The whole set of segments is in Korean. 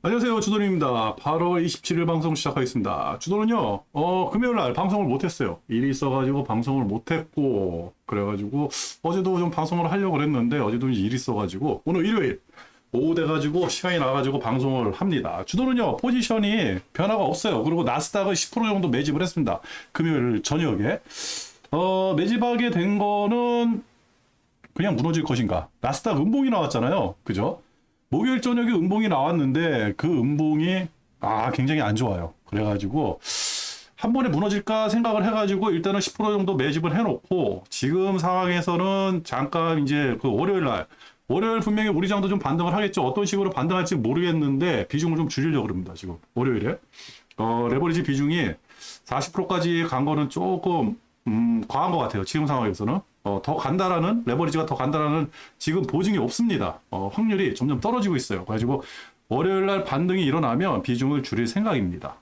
안녕하세요. 주돈입니다. 8월 27일 방송 시작하겠습니다. 주돈은요, 어, 금요일 날 방송을 못했어요. 일이 있어가지고 방송을 못했고, 그래가지고, 어제도 좀 방송을 하려고 그랬는데, 어제도 일이 있어가지고, 오늘 일요일, 오후 돼가지고, 시간이 나가지고 방송을 합니다. 주돈은요, 포지션이 변화가 없어요. 그리고 나스닥을 10% 정도 매집을 했습니다. 금요일 저녁에. 어, 매집하게 된 거는, 그냥 무너질 것인가. 나스닥 음봉이 나왔잖아요. 그죠? 목요일 저녁에 음봉이 나왔는데 그 음봉이 아 굉장히 안 좋아요. 그래가지고 한 번에 무너질까 생각을 해가지고 일단은 10% 정도 매집을 해놓고 지금 상황에서는 잠깐 이제 그 월요일 날 월요일 분명히 우리 장도 좀 반등을 하겠죠. 어떤 식으로 반등할지 모르겠는데 비중을 좀 줄이려고 그럽니다. 지금 월요일에 어 레버리지 비중이 40%까지 간 거는 조금 음, 과한 것 같아요. 지금 상황에서는. 어, 더 간다라는, 레버리지가 더 간다라는 지금 보증이 없습니다. 어, 확률이 점점 떨어지고 있어요. 그래가지고 월요일 날 반등이 일어나면 비중을 줄일 생각입니다.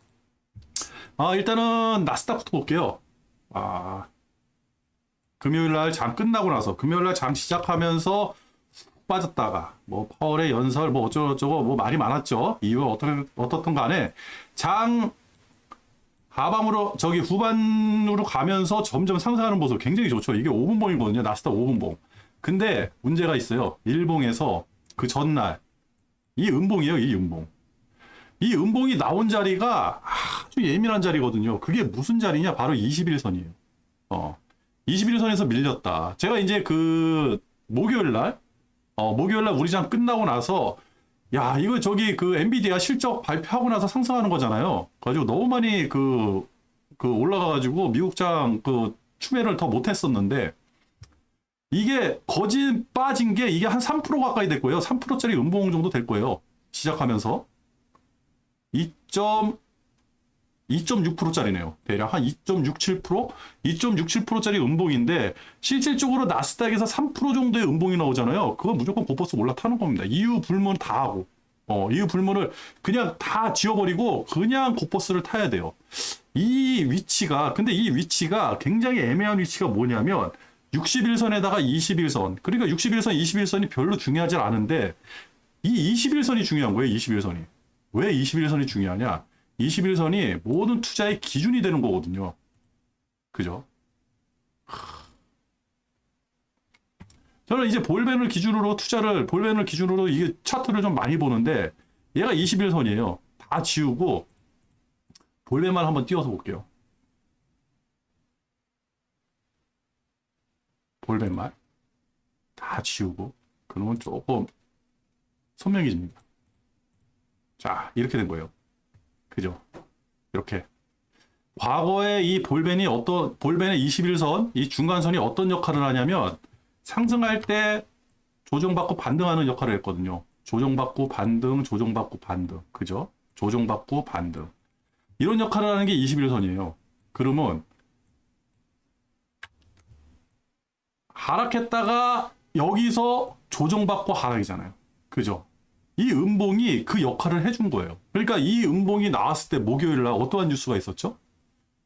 아, 일단은 나스닥부터 볼게요. 아, 금요일 날 장 끝나고 나서, 금요일 날 장 시작하면서 훅 빠졌다가, 뭐, 파월의 연설, 뭐, 어쩌고저쩌고, 뭐, 말이 많았죠. 이유가 어떻, 어떻든 간에, 장 하방으로 저기 후반으로 가면서 점점 상승하는 모습 굉장히 좋죠. 이게 5분봉이거든요. 나스닥 5분봉. 근데 문제가 있어요. 일봉에서 그 전날 이 음봉이에요. 이 음봉. 이 음봉이 나온 자리가 아주 예민한 자리거든요. 그게 무슨 자리냐? 바로 21선이에요. 어. 21선에서 밀렸다. 제가 이제 그 목요일 날 어, 목요일 날 우리 장 끝나고 나서 야, 이거 저기 그 엔비디아 실적 발표하고 나서 상승하는 거잖아요. 가지고 너무 많이 그, 그 올라가가지고 미국장 그 추매를 더 못했었는데 이게 거진 빠진 게 이게 한 3% 가까이 될 거예요. 3%짜리 음봉 정도 될 거예요. 시작하면서 2. 2.6%짜리네요. 대략 한 2.67%? 2.67%짜리 음봉인데 실질적으로 나스닥에서 3% 정도의 음봉이 나오잖아요. 그건 무조건 고퍼스 올라타는 겁니다. 이유 불문 다 하고. 어, 이유 불문을 그냥 다 지워버리고 그냥 고퍼스를 타야 돼요. 이 위치가 근데 이 위치가 굉장히 애매한 위치가 뭐냐면 61선에다가 21선. 그러니까 61선, 21선이 별로 중요하지 않은데 이 21선이 중요한 거예요. 21선이. 왜 21선이 중요하냐? 21선이 모든 투자의 기준이 되는 거거든요. 그죠? 저는 이제 볼벤을 기준으로 투자를, 볼벤을 기준으로 이게 차트를 좀 많이 보는데, 얘가 21선이에요. 다 지우고, 볼벤만 한번 띄워서 볼게요. 볼벤만. 다 지우고, 그러면 조금 선명해집니다. 자, 이렇게 된 거예요. 그죠? 이렇게. 과거에 이 볼벤이 어떤, 볼벤의 21선, 이 중간선이 어떤 역할을 하냐면, 상승할 때 조정받고 반등하는 역할을 했거든요. 조정받고 반등, 조정받고 반등. 그죠? 조정받고 반등. 이런 역할을 하는 게 21선이에요. 그러면, 하락했다가 여기서 조정받고 하락이잖아요. 그죠? 이 음봉이 그 역할을 해준 거예요. 그러니까 이 음봉이 나왔을 때 목요일 날 어떠한 뉴스가 있었죠?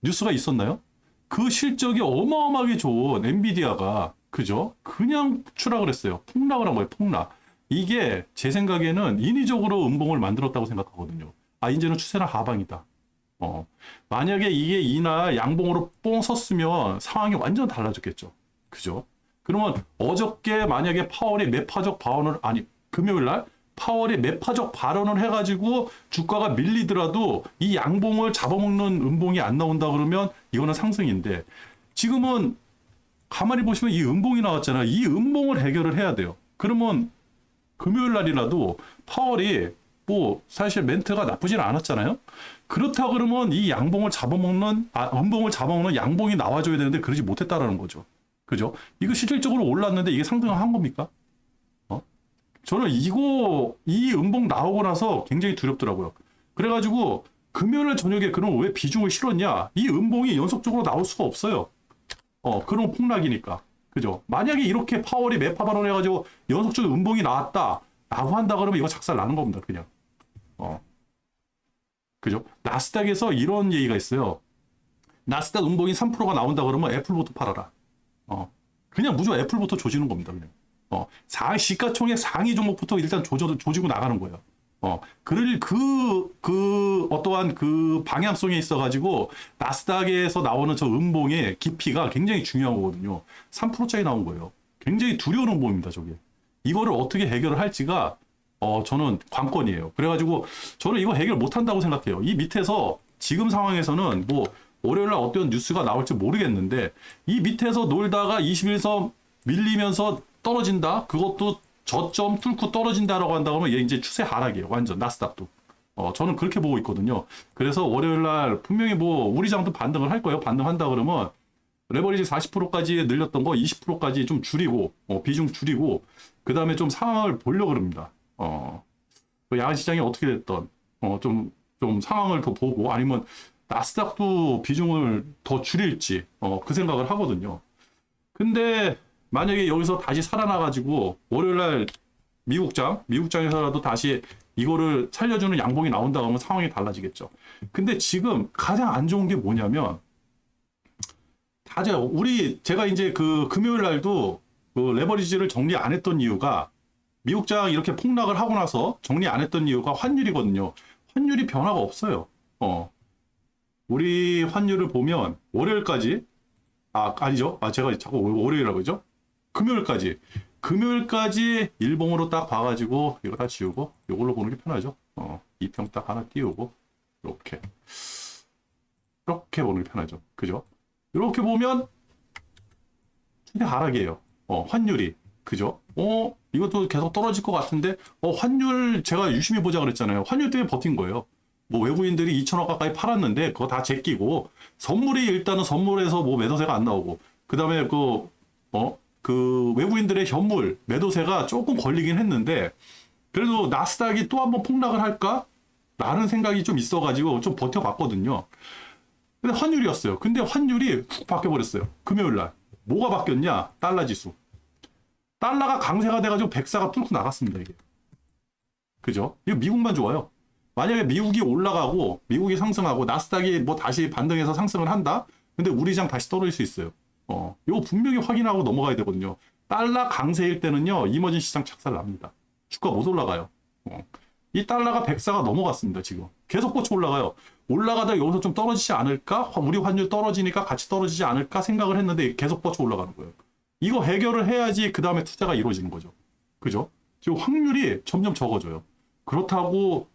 뉴스가 있었나요? 그 실적이 어마어마하게 좋은 엔비디아가 그죠? 그냥 추락을 했어요. 폭락을 한 거예요. 폭락. 이게 제 생각에는 인위적으로 음봉을 만들었다고 생각하거든요. 아 이제는 추세는 하방이다. 어 만약에 이게 이날 양봉으로 뽕 섰으면 상황이 완전 달라졌겠죠. 그죠? 그러면 어저께 만약에 파월이 매파적 발언을 아니 금요일 날 파월이 매파적 발언을 해가지고 주가가 밀리더라도 이 양봉을 잡아먹는 음봉이 안 나온다 그러면 이거는 상승인데 지금은 가만히 보시면 이 음봉이 나왔잖아요. 이 음봉을 해결을 해야 돼요. 그러면 금요일 날이라도 파월이 뭐 사실 멘트가 나쁘진 않았잖아요. 그렇다 그러면 이 양봉을 잡아먹는 아 음봉을 잡아먹는 양봉이 나와줘야 되는데 그러지 못했다라는 거죠. 그죠? 이거 실질적으로 올랐는데 이게 상승을 한 겁니까? 저는 이거 이 음봉 나오고 나서 굉장히 두렵더라고요. 그래가지고 금요일 저녁에 그럼 왜 비중을 실었냐? 이 음봉이 연속적으로 나올 수가 없어요. 어 그런 폭락이니까 그죠? 만약에 이렇게 파월이 매파 발언해가지고 연속적으로 음봉이 나왔다 라고 한다 그러면 이거 작살 나는 겁니다 그냥 어 그죠? 나스닥에서 이런 얘기가 있어요. 나스닥 음봉이 3%가 나온다 그러면 애플부터 팔아라. 어 그냥 무조건 애플부터 조지는 겁니다 그냥. 어, 상, 시가총액 상위 종목부터 일단 조져, 조지고 나가는 거예요. 어, 그럴 그, 그 어떠한 그 방향성에 있어가지고 나스닥에서 나오는 저 음봉의 깊이가 굉장히 중요한 거거든요. 3% 차이 나온 거예요. 굉장히 두려운 음봉입니다, 저게. 이거를 어떻게 해결을 할지가 어, 저는 관건이에요. 그래가지고 저는 이거 해결 못 한다고 생각해요. 이 밑에서 지금 상황에서는 뭐 월요일날 어떤 뉴스가 나올지 모르겠는데 이 밑에서 놀다가 21선 밀리면서 떨어진다? 그것도 저점 뚫고 떨어진다라고 한다고 하면 얘 이제 추세 하락이에요. 완전 나스닥도. 어, 저는 그렇게 보고 있거든요. 그래서 월요일 날 분명히 뭐 우리 장도 반등을 할 거예요. 반등한다 그러면 레버리지 40%까지 늘렸던 거 20%까지 좀 줄이고 어, 비중 줄이고 그 다음에 좀 상황을 보려고 그럽니다. 어, 그 야간 시장이 어떻게 됐던 어, 좀, 좀 상황을 더 보고 아니면 나스닥도 비중을 더 줄일지 어, 그 생각을 하거든요. 근데 만약에 여기서 다시 살아나가지고 월요일날 미국장, 미국장에서라도 다시 이거를 살려주는 양봉이 나온다 하면 상황이 달라지겠죠. 근데 지금 가장 안 좋은 게 뭐냐면 다들 우리 제가 이제 그 금요일 날도 그 레버리지를 정리 안 했던 이유가 미국장 이렇게 폭락을 하고 나서 정리 안 했던 이유가 환율이거든요. 환율이 변화가 없어요. 어. 우리 환율을 보면 월요일까지 아 아니죠. 아 제가 자꾸 월요일이라고 그러죠. 금요일까지 금요일까지 일봉으로 딱 봐가지고 이거 다 지우고 이걸로 보는 게 편하죠. 어, 이평 딱 하나 띄우고 이렇게 이렇게 보는 게 편하죠. 그죠? 이렇게 보면 최대 하락이에요. 어, 환율이 그죠? 어, 이것도 계속 떨어질 것 같은데 어, 환율 제가 유심히 보자 그랬잖아요. 환율 때문에 버틴 거예요. 뭐 외국인들이 2천억 가까이 팔았는데 그거 다 제끼고 선물이 일단은 선물에서 뭐 매도세가 안 나오고 그다음에 그 어? 그 외국인들의 현물 매도세가 조금 걸리긴 했는데 그래도 나스닥이 또 한번 폭락을 할까? 라는 생각이 좀 있어가지고 좀 버텨봤거든요. 근데 환율이었어요. 근데 환율이 훅 바뀌어버렸어요. 금요일 날. 뭐가 바뀌었냐? 달러 지수. 달러가 강세가 돼가지고 백사가 뚫고 나갔습니다, 이게. 그죠? 이거 미국만 좋아요. 만약에 미국이 올라가고, 미국이 상승하고, 나스닥이 뭐 다시 반등해서 상승을 한다? 근데 우리 장 다시 떨어질 수 있어요. 어, 이거 분명히 확인하고 넘어가야 되거든요. 달러 강세일 때는요, 이머진 시장 착살 납니다. 주가 못 올라가요. 어. 이 달러가 백사가 넘어갔습니다, 지금. 계속 꽂혀 올라가요. 올라가다 여기서 좀 떨어지지 않을까? 우리 환율 떨어지니까 같이 떨어지지 않을까 생각을 했는데 계속 뻗쳐 올라가는 거예요. 이거 해결을 해야지 그 다음에 투자가 이루어지는 거죠. 그죠? 지금 확률이 점점 적어져요. 그렇다고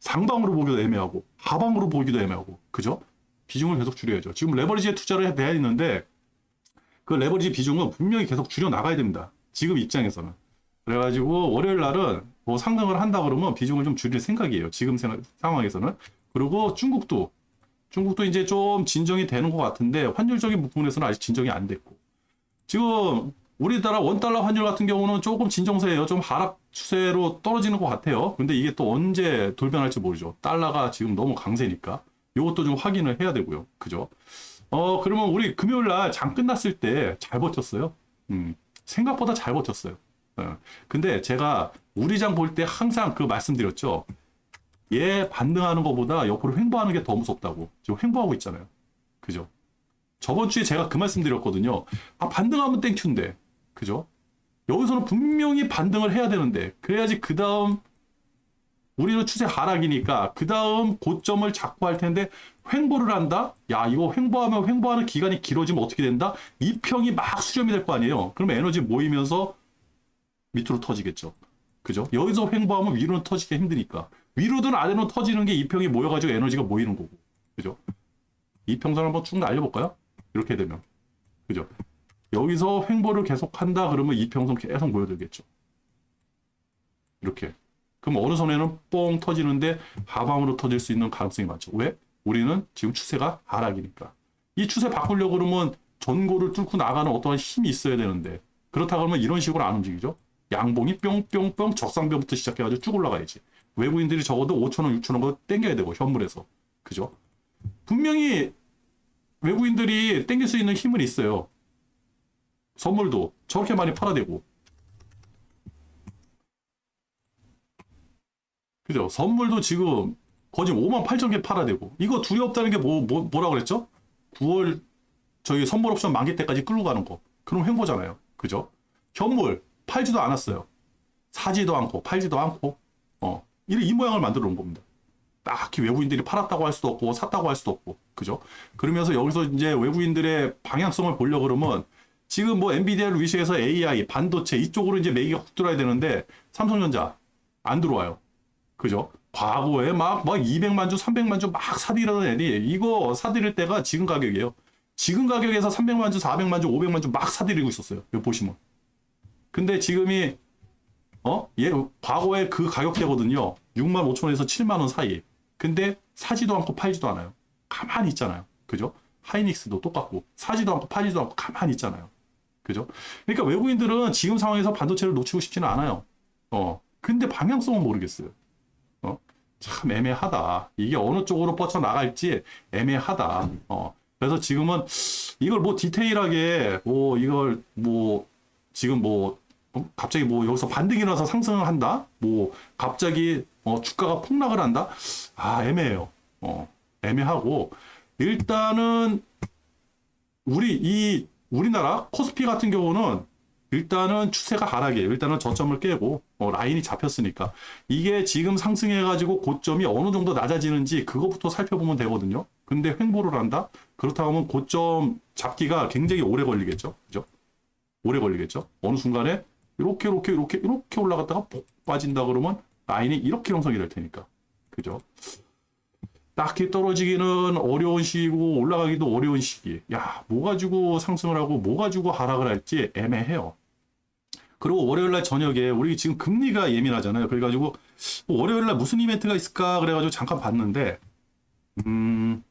상방으로 보기도 애매하고 하방으로 보기도 애매하고 그죠? 비중을 계속 줄여야죠. 지금 레버리지에 투자를 해야 되는데 그 레버리지 비중은 분명히 계속 줄여 나가야 됩니다. 지금 입장에서는. 그래가지고 월요일 날은 뭐 상승을 한다 그러면 비중을 좀 줄일 생각이에요. 지금 생각, 상황에서는. 그리고 중국도 중국도 이제 좀 진정이 되는 것 같은데 환율적인 부분에서는 아직 진정이 안 됐고 지금 우리나라 원달러 환율 같은 경우는 조금 진정세예요. 좀 하락 추세로 떨어지는 것 같아요. 근데 이게 또 언제 돌변할지 모르죠. 달러가 지금 너무 강세니까 이것도 좀 확인을 해야 되고요. 그죠? 어 그러면 우리 금요일 날 장 끝났을 때 잘 버텼어요. 음, 생각보다 잘 버텼어요. 어, 근데 제가 우리 장 볼 때 항상 그 말씀드렸죠. 얘 반등하는 것보다 옆으로 횡보하는 게 더 무섭다고. 지금 횡보하고 있잖아요. 그죠? 저번 주에 제가 그 말씀 드렸거든요. 아, 반등하면 땡큐인데. 그죠? 여기서는 분명히 반등을 해야 되는데. 그래야지 그 다음, 우리는 추세 하락이니까 그 다음 고점을 잡고 할 텐데 횡보를 한다? 야, 이거 횡보하면 횡보하는 기간이 길어지면 어떻게 된다? 이평이 막 수렴이 될 거 아니에요. 그러면 에너지 모이면서 밑으로 터지겠죠. 그죠? 여기서 횡보하면 위로는 터지기 힘드니까. 위로든 아래로 터지는 게 이평이 모여가지고 에너지가 모이는 거고. 그죠? 이평선 한번 쭉 날려볼까요? 이렇게 되면. 그죠? 여기서 횡보를 계속 한다 그러면 이평선 계속 모여들겠죠. 이렇게. 그럼 어느 선에는 뽕 터지는데 하방으로 터질 수 있는 가능성이 많죠. 왜? 우리는 지금 추세가 하락이니까. 이 추세 바꾸려고 그러면 전고를 뚫고 나가는 어떠한 힘이 있어야 되는데 그렇다 그러면 이런 식으로 안 움직이죠. 양봉이 뿅뿅뿅 적상벽부터 시작해가지고 쭉 올라가야지. 외국인들이 적어도 5천원, 6천원 거 땡겨야 되고 현물에서. 그죠? 분명히 외국인들이 땡길 수 있는 힘은 있어요. 선물도 저렇게 많이 팔아대고. 그죠? 선물도 지금 거의 5만 8천 개 팔아대고. 이거 두렵다는 게 뭐, 뭐, 뭐라 그랬죠? 9월 저희 선물 옵션 만기 때까지 끌고 가는 거. 그럼 횡보잖아요. 그죠? 현물 팔지도 않았어요. 사지도 않고 팔지도 않고. 어. 이, 이 모양을 만들어 놓은 겁니다. 딱히 외국인들이 팔았다고 할 수도 없고 샀다고 할 수도 없고 그죠? 그러면서 여기서 이제 외국인들의 방향성을 보려 그러면 지금 뭐 엔비디아를 위시해서 AI 반도체 이쪽으로 이제 매기가 훅 들어야 되는데 삼성전자 안 들어와요. 그죠? 과거에 막, 막 200만 주, 300만 주 막 사들이던 애니 이거 사들일 때가 지금 가격이에요. 지금 가격에서 300만 주, 400만 주, 500만 주 막 사들이고 있었어요. 여기 보시면. 근데 지금이 어? 얘 과거에 그 가격대거든요. 6만 5천 원에서 7만 원 사이. 근데 사지도 않고 팔지도 않아요. 가만히 있잖아요. 그죠? 하이닉스도 똑같고 사지도 않고 팔지도 않고 가만히 있잖아요. 그죠? 그러니까 외국인들은 지금 상황에서 반도체를 놓치고 싶지는 않아요. 어. 근데 방향성은 모르겠어요. 어? 참 애매하다. 이게 어느 쪽으로 뻗쳐 나갈지 애매하다. 어. 그래서 지금은 이걸 뭐 디테일하게 뭐 이걸 뭐 지금 뭐 어? 갑자기 뭐 여기서 반등이 나서 상승을 한다? 뭐 갑자기 어, 주가가 폭락을 한다? 아 애매해요. 어, 애매하고 일단은 우리 이 우리나라 코스피 같은 경우는 일단은 추세가 하락이에요. 일단은 저점을 깨고 어, 라인이 잡혔으니까 이게 지금 상승해가지고 고점이 어느 정도 낮아지는지 그것부터 살펴보면 되거든요. 근데 횡보를 한다? 그렇다면 고점 잡기가 굉장히 오래 걸리겠죠. 그죠? 오래 걸리겠죠. 어느 순간에 이렇게 이렇게 이렇게 이렇게 올라갔다가 폭 빠진다 그러면 라인이 이렇게 형성이 될 테니까. 그죠? 딱히 떨어지기는 어려운 시기고 올라가기도 어려운 시기. 야, 뭐 가지고 상승을 하고 뭐 가지고 하락을 할지 애매해요. 그리고 월요일 날 저녁에 우리 지금 금리가 예민하잖아요. 그래가지고 뭐 월요일 날 무슨 이벤트가 있을까 그래가지고 잠깐 봤는데 음.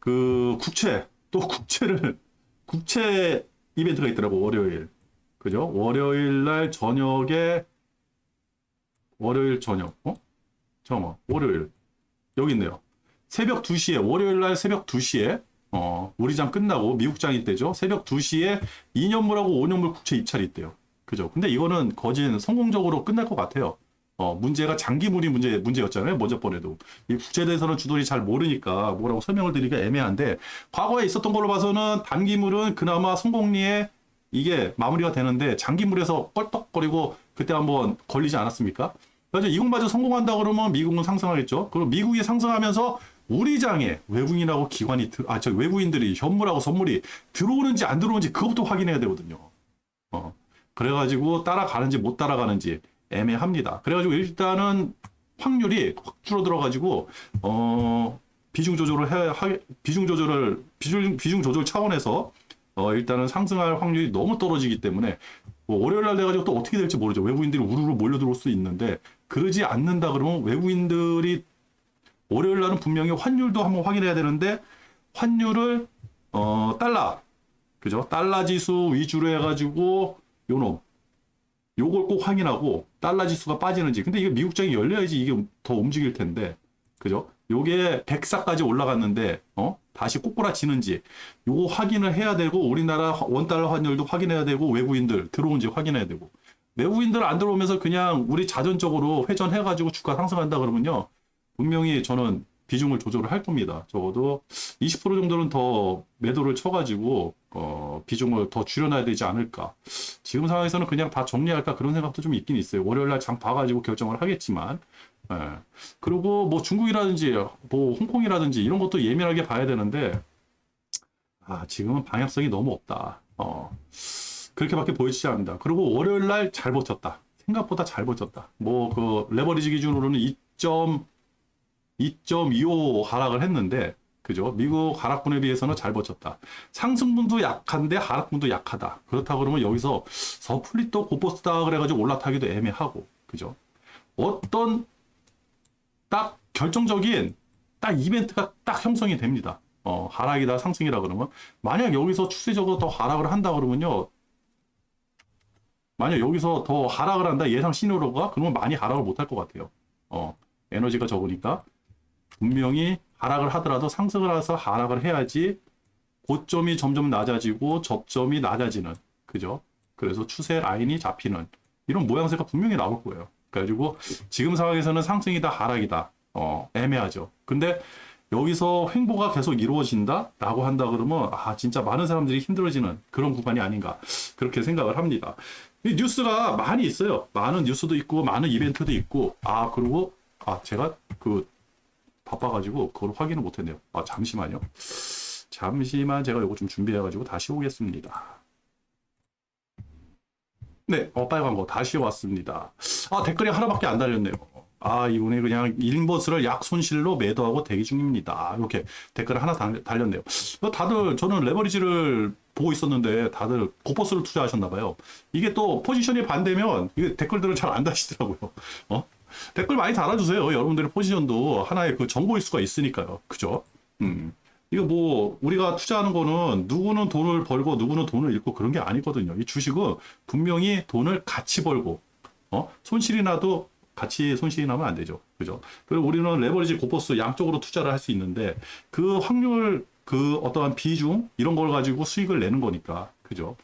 그 국채 또 국채를 국채 이벤트가 있더라고 월요일 그죠 월요일 날 저녁에 월요일 저녁 어 잠깐만 월요일 여기 있네요 새벽 2시에 월요일 날 새벽 2시에 어 우리장 끝나고 미국장이 때죠 새벽 2시에 2년물하고 5년물 국채 입찰이 있대요 그죠 근데 이거는 거진 성공적으로 끝날 것 같아요 어, 문제가 장기물이 문제, 문제였잖아요. 먼저 번에도. 이 국제에 대해서는 주돌이 잘 모르니까 뭐라고 설명을 드리기가 애매한데, 과거에 있었던 걸로 봐서는 단기물은 그나마 성공리에 이게 마무리가 되는데, 장기물에서 껄떡거리고 그때 한번 걸리지 않았습니까? 이국마저 성공한다 그러면 미국은 상승하겠죠. 그리고 미국이 상승하면서 우리 장에 외국인하고 기관이, 들- 아, 저 외국인들이 현물하고 선물이 들어오는지 안 들어오는지 그것부터 확인해야 되거든요. 어. 그래가지고 따라가는지 못 따라가는지 애매합니다. 그래가지고 일단은 확률이 확 줄어들어가지고 어 비중 조절을 해 하, 비중 조절을 비중 비중 조절 차원에서 어 일단은 상승할 확률이 너무 떨어지기 때문에 뭐 월요일 날 돼가지고 또 어떻게 될지 모르죠. 외국인들이 우르르 몰려 들어올 수 있는데 그러지 않는다 그러면 외국인들이 월요일 날은 분명히 환율도 한번 확인해야 되는데 환율을 어 달러 그죠? 달러 지수 위주로 해가지고 요놈 요걸 꼭 확인하고 달러 지수가 빠지는지. 근데 이게 미국장이 열려야지 이게 더 움직일 텐데. 그죠? 요게 104까지 올라갔는데 어? 다시 꼬꾸라지는지 요거 확인을 해야 되고 우리나라 원달러 환율도 확인해야 되고 외국인들 들어온지 확인해야 되고 외국인들 안 들어오면서 그냥 우리 자전적으로 회전해 가지고 주가 상승한다 그러면요. 분명히 저는 비중을 조절을 할 겁니다. 적어도 20% 정도는 더 매도를 쳐가지고 어, 비중을 더 줄여놔야 되지 않을까. 지금 상황에서는 그냥 다 정리할까 그런 생각도 좀 있긴 있어요. 월요일 날 장 봐가지고 결정을 하겠지만. 예. 그리고 뭐 중국이라든지 뭐 홍콩이라든지 이런 것도 예민하게 봐야 되는데 아 지금은 방향성이 너무 없다. 어 그렇게밖에 보이지 않는다. 그리고 월요일 날 잘 버텼다. 생각보다 잘 버텼다. 뭐 그 레버리지 기준으로는 2점 2.25 하락을 했는데 그죠? 미국 하락분에 비해서는 잘 버텼다. 상승분도 약한데 하락분도 약하다. 그렇다 그러면 여기서 서플릿도 고포스다 그래가지고 올라타기도 애매하고 그죠? 어떤 딱 결정적인 딱 이벤트가 딱 형성이 됩니다. 어, 하락이다 상승이다 그러면 만약 여기서 추세적으로 더 하락을 한다 그러면요. 만약 여기서 더 하락을 한다 예상 신호로가 그러면 많이 하락을 못할 것 같아요. 어, 에너지가 적으니까 분명히 하락을 하더라도 상승을 해서 하락을 해야지 고점이 점점 낮아지고 접점이 낮아지는 그죠? 그래서 추세 라인이 잡히는 이런 모양새가 분명히 나올 거예요. 그래가지고 지금 상황에서는 상승이다 하락이다 어 애매하죠. 근데 여기서 횡보가 계속 이루어진다라고 한다 그러면 아 진짜 많은 사람들이 힘들어지는 그런 구간이 아닌가 그렇게 생각을 합니다. 이 뉴스가 많이 있어요. 많은 뉴스도 있고 많은 이벤트도 있고 아 그리고 아 제가 그 바빠가지고 그걸 확인을 못했네요. 아 잠시만요. 잠시만 제가 이거 좀 준비해가지고 다시 오겠습니다. 네, 어, 빨간 거 다시 왔습니다. 아, 댓글이 하나밖에 안 달렸네요. 아, 이분이 그냥 인버스를 약 손실로 매도하고 대기 중입니다. 이렇게 댓글 하나 달, 달렸네요. 어, 다들 저는 레버리지를 보고 있었는데 다들 고퍼스를 투자하셨나 봐요. 이게 또 포지션이 반대면 이게 댓글들을 잘 안 다시더라고요. 어? 댓글 많이 달아주세요. 여러분들의 포지션도 하나의 그 정보일 수가 있으니까요. 그죠? 음. 이거 뭐 우리가 투자하는 거는 누구는 돈을 벌고 누구는 돈을 잃고 그런 게 아니거든요. 이 주식은 분명히 돈을 같이 벌고 어? 손실이 나도 같이 손실이 나면 안 되죠. 그죠? 그리고 우리는 레버리지 고퍼스 양쪽으로 투자를 할 수 있는데 그 확률 그 어떠한 비중 이런 걸 가지고 수익을 내는 거니까. 그죠?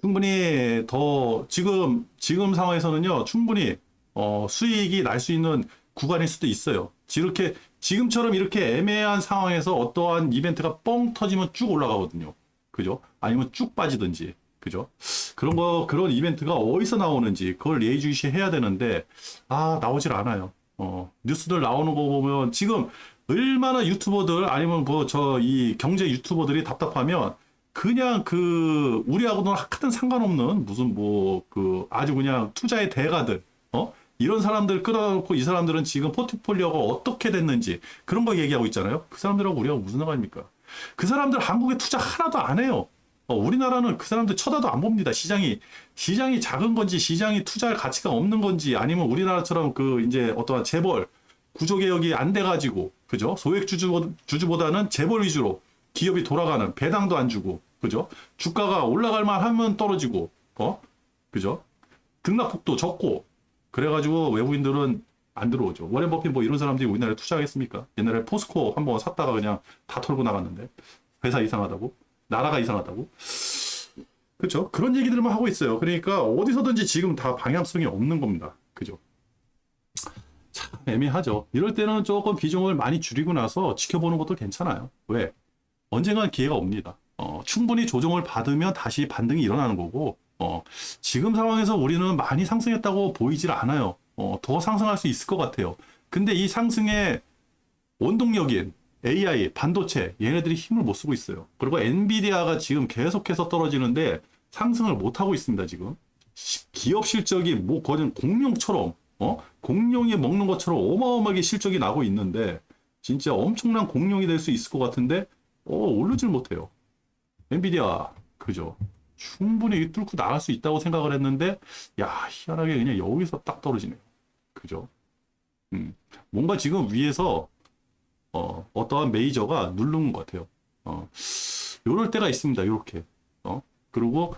충분히 더 지금 지금 상황에서는요. 충분히 어, 수익이 날 수 있는 구간일 수도 있어요. 이렇게 지금처럼 이렇게 애매한 상황에서 어떠한 이벤트가 뻥 터지면 쭉 올라가거든요. 그죠? 아니면 쭉 빠지든지. 그죠? 그런 거, 그런 이벤트가 어디서 나오는지 그걸 예의주시 해야 되는데, 아, 나오질 않아요. 어, 뉴스들 나오는 거 보면 지금 얼마나 유튜버들 아니면 뭐 저 이 경제 유튜버들이 답답하면 그냥 그 우리하고는 하든 상관없는 무슨 뭐 그 아주 그냥 투자의 대가들, 어? 이런 사람들 끌어놓고 이 사람들은 지금 포트폴리오가 어떻게 됐는지 그런 거 얘기하고 있잖아요. 그 사람들하고 우리가 무슨 상관입니까? 그 사람들 한국에 투자 하나도 안 해요. 어, 우리나라는 그 사람들 쳐다도 안 봅니다. 시장이 시장이 작은 건지 시장이 투자할 가치가 없는 건지 아니면 우리나라처럼 그 이제 어떠한 재벌 구조 개혁이 안 돼 가지고 그죠? 소액 주주 주주보다는 재벌 위주로 기업이 돌아가는 배당도 안 주고 그죠? 주가가 올라갈 만 하면 떨어지고 어 그죠? 등락폭도 적고 그래가지고 외국인들은 안 들어오죠. 워렌 버핏 뭐 이런 사람들이 우리나라에 투자하겠습니까? 옛날에 포스코 한 번 샀다가 그냥 다 털고 나갔는데 회사 이상하다고 나라가 이상하다고 그렇죠? 그런 얘기들만 하고 있어요. 그러니까 어디서든지 지금 다 방향성이 없는 겁니다. 그죠? 참 애매하죠. 이럴 때는 조금 비중을 많이 줄이고 나서 지켜보는 것도 괜찮아요. 왜? 언젠간 기회가 옵니다. 어, 충분히 조정을 받으면 다시 반등이 일어나는 거고 어, 지금 상황에서 우리는 많이 상승했다고 보이질 않아요. 어, 더 상승할 수 있을 것 같아요. 근데 이 상승의 원동력인 AI, 반도체, 얘네들이 힘을 못 쓰고 있어요. 그리고 엔비디아가 지금 계속해서 떨어지는데 상승을 못 하고 있습니다, 지금. 시- 기업 실적이 뭐 거의 공룡처럼, 어? 공룡이 먹는 것처럼 어마어마하게 실적이 나고 있는데, 진짜 엄청난 공룡이 될 수 있을 것 같은데, 어, 오르질 못해요. 엔비디아, 그죠? 충분히 뚫고 나갈 수 있다고 생각을 했는데, 야, 희한하게 그냥 여기서 딱 떨어지네요. 그죠? 음, 뭔가 지금 위에서 어, 어떠한 메이저가 누르는 것 같아요. 어, 요럴 때가 있습니다. 요렇게. 어, 그리고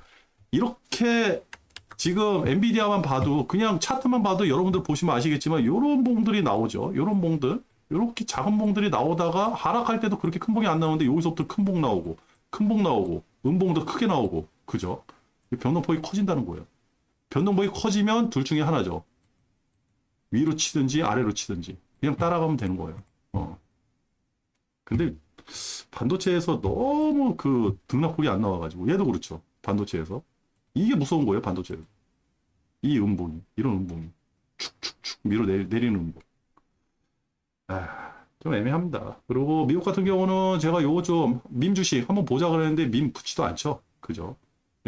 이렇게 지금 엔비디아만 봐도 그냥 차트만 봐도 여러분들 보시면 아시겠지만 요런 봉들이 나오죠. 요런 봉들. 요렇게 작은 봉들이 나오다가 하락할 때도 그렇게 큰 봉이 안 나오는데 여기서부터 큰 봉 나오고 큰 봉 나오고 음봉도 크게 나오고 그죠? 이 변동폭이 커진다는 거예요. 변동폭이 커지면 둘 중에 하나죠. 위로 치든지 아래로 치든지 그냥 따라가면 되는 거예요. 어. 근데 반도체에서 너무 그 등락폭이 안 나와가지고 얘도 그렇죠. 반도체에서 이게 무서운 거예요. 반도체는 이 음봉이 이런 음봉이 축축축 밀어 내, 내리는 음봉. 아, 좀 애매합니다. 그리고 미국 같은 경우는 제가 요거 좀 밈 주식 한번 보자 그랬는데 밈 붙지도 않죠. 그죠?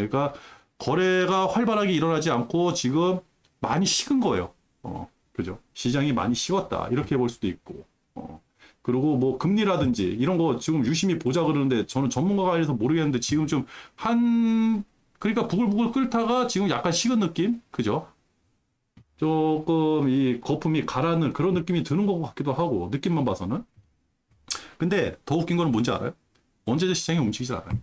그러니까 거래가 활발하게 일어나지 않고 지금 많이 식은 거예요. 어, 그죠? 시장이 많이 식었다. 이렇게 볼 수도 있고. 어. 그리고 뭐 금리라든지 이런 거 지금 유심히 보자 그러는데 저는 전문가가 아니라서 모르겠는데 지금 좀 한 그러니까 부글부글 끓다가 지금 약간 식은 느낌 그죠? 조금 이 거품이 가라앉는 그런 느낌이 드는 것 같기도 하고 느낌만 봐서는 근데 더 웃긴 거는 뭔지 알아요? 원자재 시장이 움직이질 않아요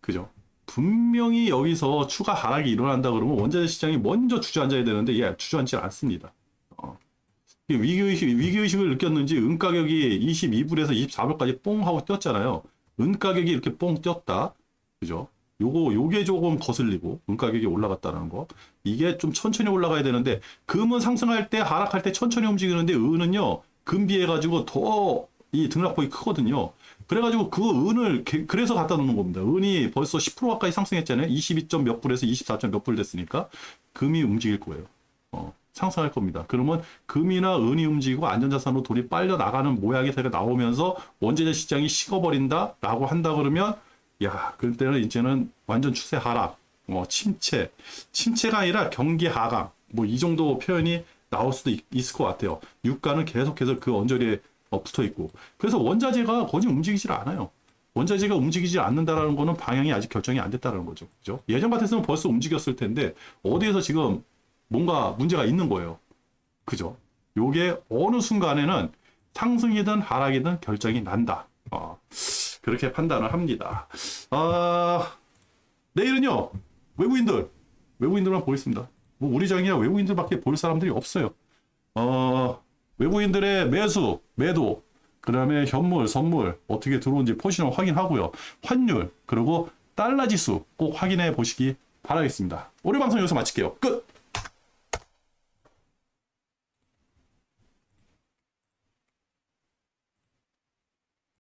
그죠? 분명히 여기서 추가 하락이 일어난다 그러면 원자재 시장이 먼저 주저앉아야 되는데 얘 주저앉지 않습니다 이 위기의식, 위기의식을 느꼈는지 은 가격이 22불에서 24불까지 뽕 하고 뛰었잖아요. 은 가격이 이렇게 뽕 뛰었다. 그죠? 요거, 요게 조금 거슬리고, 은 가격이 올라갔다는 거. 이게 좀 천천히 올라가야 되는데, 금은 상승할 때, 하락할 때 천천히 움직이는데, 은은요, 금 비해 가지고 더 이 등락폭이 크거든요. 그래가지고 그 은을 게- 그래서 갖다 놓는 겁니다. 은이 벌써 10% 가까이 상승했잖아요. 22점 몇 불에서 24점 몇불 됐으니까 금이 움직일 거예요. 어, 상승할 겁니다. 그러면 금이나 은이 움직이고 안전자산으로 돈이 빨려 나가는 모양이 되게 나오면서 원재재 시장이 식어버린다라고 한다 그러면 야 그때는 이제는 완전 추세 하락, 어, 침체, 침체가 아니라 경기 하강 뭐 이 정도 표현이 나올 수도 있, 을것 같아요. 유가는 계속해서 그 언저리에 어, 붙어 있고 그래서 원자재가 거의 움직이질 않아요. 원자재가 움직이지 않는다라는 거는 방향이 아직 결정이 안 됐다는 거죠. 그죠? 예전 같았으면 벌써 움직였을 텐데 어디에서 지금 뭔가 문제가 있는 거예요. 그죠? 요게 어느 순간에는 상승이든 하락이든 결정이 난다. 어, 그렇게 판단을 합니다. 아, 내일은요, 외국인들, 외국인들만 보겠습니다. 뭐 우리 장이야 외국인들밖에 볼 사람들이 없어요. 어, 외국인들의 매수, 매도, 그 다음에 현물, 선물, 어떻게 들어온지 포지션 확인하고요. 환율, 그리고 달러 지수 꼭 확인해 보시기 바라겠습니다. 오늘 방송 여기서 마칠게요. 끝!